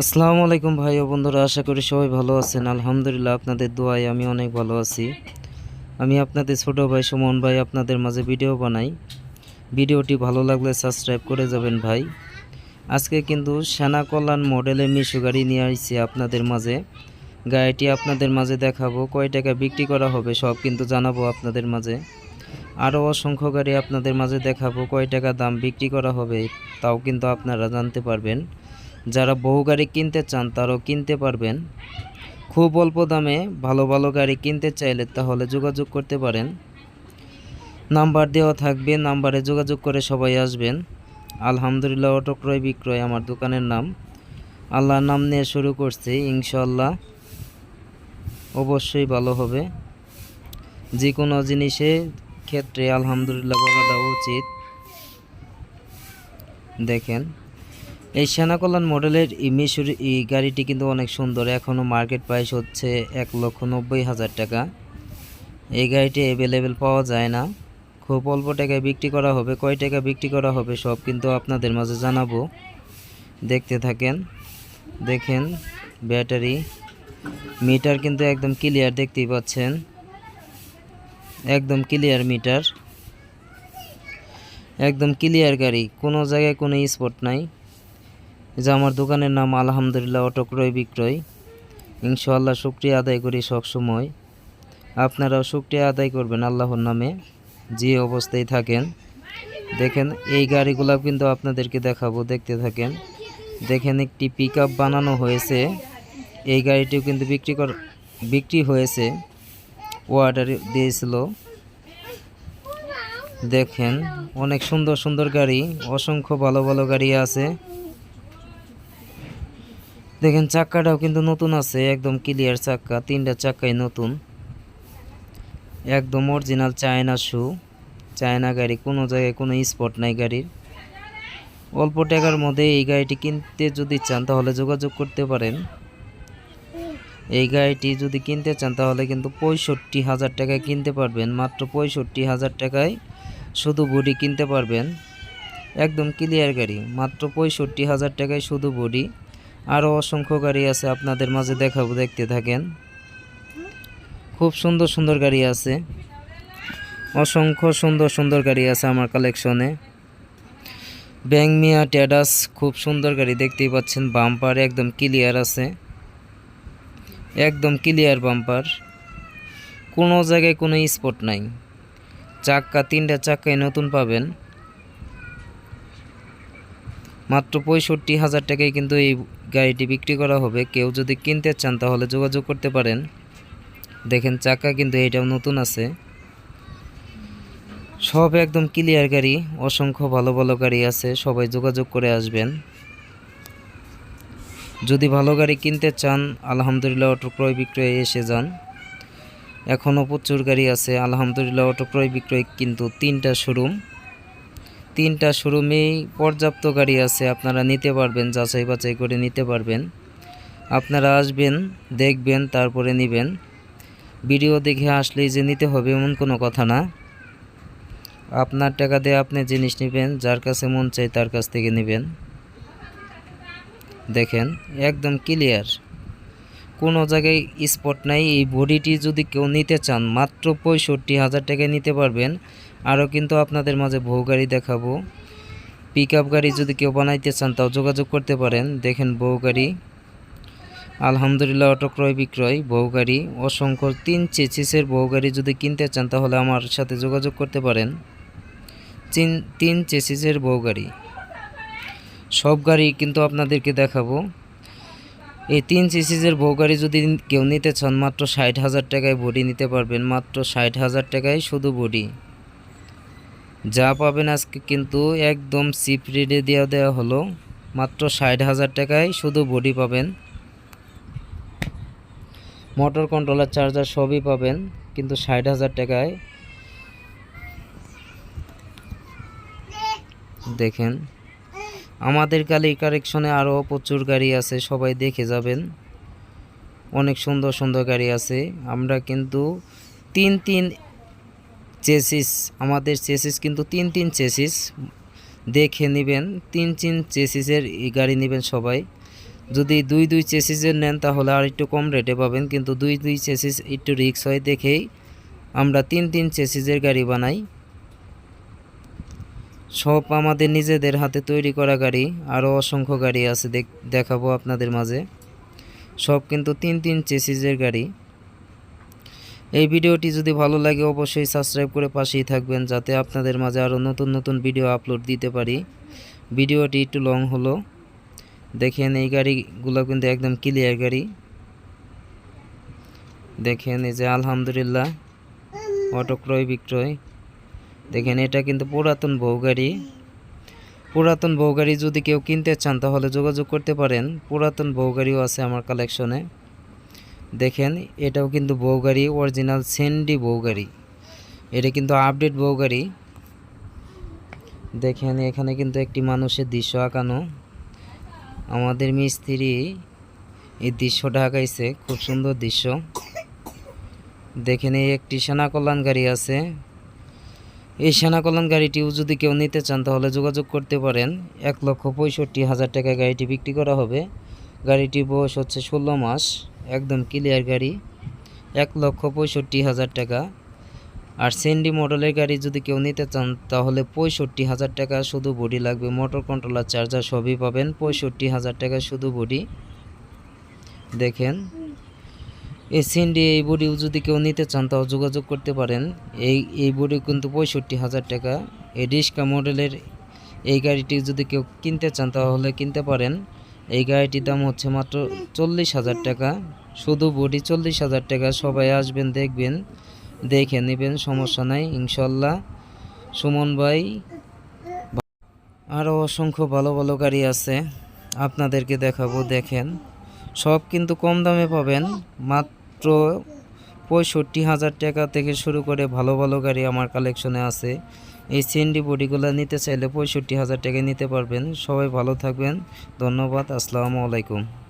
আসসালামু আলাইকুম ভাই ও বন্ধুরা, আশা করি সবাই ভালো আছেন। আলহামদুলিল্লাহ, আপনাদের দোয়ায় আমি অনেক ভালো আছি। আমি আপনাদের ছোট ভাই সুমন ভাই আপনাদের মাঝে ভিডিও বানাই। ভিডিওটি ভালো লাগলে সাবস্ক্রাইব করে যাবেন ভাই। আজকে কিন্তু সেনা কল্যাণ মডেলের মিশু গাড়ি নিয়ে আসছি আপনাদের মাঝে। গাড়িটি আপনাদের মাঝে দেখাবো, কয় টাকা বিক্রি করা হবে সব কিন্তু জানাব আপনাদের মাঝে। আরও অসংখ্য গাড়ি আপনাদের মাঝে দেখাবো, কয় টাকা দাম বিক্রি করা হবে, তাও কিন্তু আপনারা জানতে পারবেন। যারা বহু গাড়ি কিনতে চান, তারাও কিনতে পারবেন। খুব অল্প দামে ভালো ভালো গাড়ি কিনতে চাইলে তাহলে যোগাযোগ করতে পারেন। নাম্বার দেওয়া থাকবে, নাম্বারে যোগাযোগ করে সবাই আসবেন। আলহামদুলিল্লাহ, অটো ক্রয় বিক্রয় আমার দোকানের নাম। আল্লাহর নাম নিয়ে শুরু করছি ইনশাল্লাহ অবশ্যই ভালো হবে। যে কোনো জিনিসের ক্ষেত্রে আলহামদুলিল্লাহ বলাটা উচিত। দেখেন। এই সেনা কল্যাণ মডেলের মিশুর এই গাড়িটি কিন্তু অনেক সুন্দর। এখনও মার্কেট প্রাইস হচ্ছে এক লক্ষ নব্বই হাজার টাকা। এই গাড়িটি অ্যাভেলেবেল পাওয়া যায় না। খুব অল্প টাকায় বিক্রি করা হবে। কয় টাকা বিক্রি করা হবে সব কিন্তু আপনাদের মাঝে জানাব। দেখতে থাকেন। দেখেন, ব্যাটারি, মিটার কিন্তু একদম ক্লিয়ার দেখতেই পাচ্ছেন। একদম ক্লিয়ার মিটার। একদম ক্লিয়ার গাড়ি। কোনো জায়গায় কোনো স্পট নাই। যে আমার দোকানের নাম আলহামদুলিল্লাহ অটো ক্রয় বিক্রয়। ইনশাআল্লাহ শুক্রিয়া আদায় করি সবসময়। আপনারাও শুক্রিয়া আদায় করবেন আল্লাহর নামে, যে অবস্থায় থাকেন। দেখেন, এই গাড়িগুলো কিন্তু আপনাদেরকে দেখাবো, দেখতে থাকেন। দেখেন, একটি পিক বানানো হয়েছে। এই গাড়িটিও কিন্তু বিক্রি কর, বিক্রি হয়েছে। অর্ডার দিয়েছিল। দেখেন, অনেক সুন্দর সুন্দর গাড়ি, অসংখ্য ভালো ভালো গাড়ি আছে। দেখেন, চাক্কাটাও কিন্তু নতুন আছে, একদম ক্লিয়ার চাক্কা, তিনটা চাক্কাই নতুন। একদম অরিজিনাল চায়না শু চায়না গাড়ি, কোনো জায়গায় কোনো স্পট নাই গাড়ির। অল্প টাকার মধ্যে এই গাড়িটি কিনতে যদি চান, তাহলে যোগাযোগ করতে পারেন। এই গাড়িটি যদি কিনতে চান, তাহলে কিন্তু পঁয়ষট্টি হাজার টাকায় কিনতে পারবেন। মাত্র পঁয়ষট্টি হাজার টাকায় শুধু বডি কিনতে পারবেন। একদম ক্লিয়ার গাড়ি, মাত্র পঁয়ষট্টি হাজার টাকায় শুধু বডি আরও অসংখ্য গাড়ি আছে আপনাদের মাঝে দেখাবো, দেখতে থাকেন। খুব সুন্দর সুন্দর গাড়ি আছে। অসংখ্য সুন্দর সুন্দর গাড়ি আছে আমার কালেকশনে ব্যাংমিয়া ট্যাডাস, খুব সুন্দর গাড়ি দেখতেই পাচ্ছেন বাম্পার একদম ক্লিয়ার আছে। একদম ক্লিয়ার বাম্পার কোনো জায়গায় কোনো স্পট নাই। চাক্কা, তিনটা চাক্কায় নতুন পাবেন। মাত্র পঁয়ষট্টি হাজার টাকায় কিন্তু এই গাড়িটি বিক্রি করা হবে। কেউ যদি কিনতে চান তাহলে যোগাযোগ করতে পারেন। দেখেন, চাকা কিন্তু এটাও নতুন আছে। সব একদম ক্লিয়ার গাড়ি, অসংখ্য ভালো ভালো গাড়ি আছে। সবাই যোগাযোগ করে আসবেন। যদি ভালো গাড়ি কিনতে চান, আলহামদুলিল্লাহ অটো ক্রয় বিক্রয় এসে যান। এখনও প্রচুর গাড়ি আছে। আলহামদুলিল্লাহ অটো ক্রয় বিক্রয় কিন্তু তিনটা শোরুম। তিনটা শোরুমেই পর্যাপ্ত গাড়ি আছে, আপনারা নিতে পারবেন, যাচাই বাছাই করে নিতে পারবেন। আপনারা আসবেন, দেখবেন, তারপরে নেবেন। ভিডিও দেখে আসলেই যে নিতে হবে এমন কোনো কথা না। আপনার টাকা দিয়ে আপনি জিনিস নেবেন, যার কাছে মন চাই তার কাছ থেকে নেবেন। দেখেন, একদম ক্লিয়ার কোনো জায়গায় স্পট নাই, এই বডিটি যদি কেউ নিতে চান, মাত্র পঁয়ষট্টি হাজার টাকায় নিতে পারবেন। আরও কিন্তু আপনাদের মাঝে বহু গাড়ি দেখাবো। পিক আপ গাড়ি যদি কেউ বানাইতে চান, তাও যোগাযোগ করতে পারেন। দেখেন বহু গাড়ি। আলহামদুলিল্লাহ, অটো ক্রয় বিক্রয়, বহু গাড়ি। অসংখ্য তিন চেচিসের বহু গাড়ি যদি কিনতে চান, তাহলে আমার সাথে যোগাযোগ করতে পারেন। তিন তিন চেসিসের বহু গাড়ি। সব গাড়ি কিন্তু আপনাদেরকে দেখাবো। এই তিন সিসিজের বউ গাড়ি যদি কেউ নিতে চান, মাত্র ষাট হাজার টাকায় বডি নিতে পারবেন। মাত্র ষাট হাজার টাকায় শুধু বডি। যা পাবেন আজকে কিন্তু একদম চিপ রেটে দেওয়া দেওয়া হলো। মাত্র ষাট হাজার টাকায় শুধু বডি পাবেন। মোটর কন্ট্রোলার চার্জার সবই পাবেন, কিন্তু ষাট হাজার টাকায়। দেখেন, আমাদের গাড়ি কারেকশনে আরও প্রচুর গাড়ি আছে, সবাই দেখে যাবেন। অনেক সুন্দর সুন্দর গাড়ি আছে। আমরা কিন্তু তিন তিন চেসিস, আমাদের চেসিস কিন্তু তিন তিন চেসিস। দেখে নেবেন, তিন তিন চেসিসের গাড়ি নেবেন সবাই। যদি দুই দুই চেসিসের নেন তাহলে আর একটু কম রেটে পাবেন, কিন্তু দুই দুই চেসিস একটু রিক্স হয় দেখেই আমরা তিন তিন চেসিসের গাড়ি বানাই। সব আমাদের নিজেদের হাতে তৈরি করা গাড়ি আরও অসংখ্য গাড়ি আছে দেখ- দেখাবো আপনাদের মাঝে। সব কিন্তু তিন তিন চেসিসের গাড়ি। এই ভিডিওটি যদি ভালো লাগে, অবশ্যই সাবস্ক্রাইব করে পাশেই থাকবেন, যাতে আপনাদের মাঝে আরও নতুন নতুন ভিডিও আপলোড দিতে পারি। ভিডিওটি একটু লং হলো। দেখেন এই গাড়িগুলো কিন্তু একদম ক্লিয়ার গাড়ি। দেখেন এই যে আলহামদুলিল্লাহ, অটো ক্রয় বিক্রয়। দেখেন এটা কিন্তু পুরাতন বউ গাড়ি। পুরাতন বউ গাড়ি যদি কেউ কিনতে চান, তাহলে যোগাযোগ করতে পারেন। পুরাতন বউ গাড়িও আছে আমার কালেকশনে দেখেন, এটাও কিন্তু বউ গাড়ি অরিজিনাল সেন্ডি বউ গাড়ি। এটা কিন্তু আপডেট বউ গাড়ি। দেখেন, এখানে কিন্তু একটি মানুষের দৃশ্য আঁকানো। আমাদের মিস্ত্রি এই দৃশ্যটা আঁকাইছে, খুব সুন্দর দৃশ্য। দেখেন, এই একটি সেনা কল্যাণ গাড়ি আছে। এই সেনা কল্যাণ গাড়িটিও যদি কেউ নিতে চান, তাহলে যোগাযোগ করতে পারেন। এক লক্ষ পঁয়ষট্টি হাজার টাকায় গাড়িটি বিক্রি করা হবে। গাড়িটির বয়স হচ্ছে ষোলো মাস। একদম ক্লিয়ার গাড়ি, এক লক্ষ পঁয়ষট্টি হাজার টাকা। আর সেন্ডি মডেলের গাড়ি যদি কেউ নিতে চান, তাহলে পঁয়ষট্টি হাজার টাকা শুধু বডি লাগবে। মোটর কন্ট্রোলার চার্জার সবই পাবেন। পঁয়ষট্টি হাজার টাকা শুধু বডি দেখেন, এই সেন্ডি এই বডিও যদি কেউ নিতে চান, তাও যোগাযোগ করতে পারেন। এই এই বডি কিন্তু পঁয়ষট্টি হাজার টাকা। এই মডেলের এই গাড়িটি যদি কেউ কিনতে চান, তাহলে কিনতে পারেন। এই গাড়িটির দাম হচ্ছে মাত্র চল্লিশ হাজার টাকা। শুধু বডি চল্লিশ হাজার টাকা, সবাই আসবেন, দেখবেন, দেখে নেবেন, সমস্যা নাই, ইনশাল্লাহ। সুমন ভাই আরও অসংখ্য ভালো ভালো গাড়ি আছে, আপনাদেরকে দেখাবো, দেখেন। সব কিন্তু কম দামে পাবেন, মাত্র পঁয়ষট্টি হাজার টাকা থেকে শুরু করে ভালো ভালো গাড়ি আমার কালেকশনে আছে। এই সিএনডি বডিগুলো নিতে চাইলে পঁয়ষট্টি হাজার টাকায় নিতে পারবেন। সবাই ভালো থাকবেন। ধন্যবাদ। আসসালামু আলাইকুম।